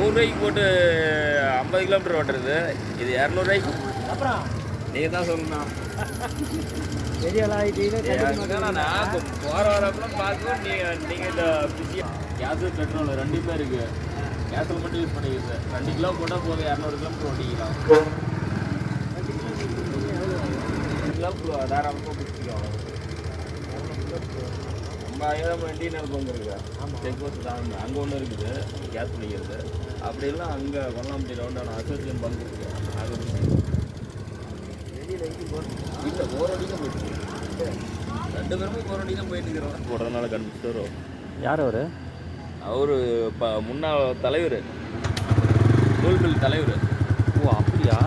நூறுரூவாய்க்கு போட்டு ஐம்பது கிலோமீட்டர் ஓட்டுறது. இது இரநூறுவாய்க்கு. அப்புறம்? நீங்கள் தான் சொல்லணும். போகிற வரப்பெல்லாம் பார்க்குறோம் நீங்கள் நீங்கள் இந்த பிஸியாக கேஸு பெட்ரோல் ரெண்டு பேருக்கு. கேஸில் மட்டும் யூஸ் பண்ணிக்கிறது. ரெண்டு கிலோ போட்டால் போதும் இரநூறு கிலோமீட்டர் ஓட்டிக்கலாம். ரெண்டு கிலோ தாராளமாக பிடிச்சிக்கலாம் வண்டி நேரம் பங்கு இருக்கு செக் போஸ்ட் தாங்க அங்கே ஒன்று இருக்குது. கேஸ் பிடிக்கிறது. அப்படி இல்லை அங்கே கொல்லாம்பட்டி ரவுண்டான அசோசியேஷன் பங்கு இருக்கு அது இல்லை ஒரு அடி தான் போயிட்டு. ரெண்டு பேருமே ஒரு அடி தான் போயிட்டு இருக்கிறோம் போடுறதுனால கண்டுபிடிச்சிட்டு வரும் யார் அவர்? அவரு இப்போ முன்னாள் தலைவர். நூல்பில் தலைவர். ஓ அப்படியா?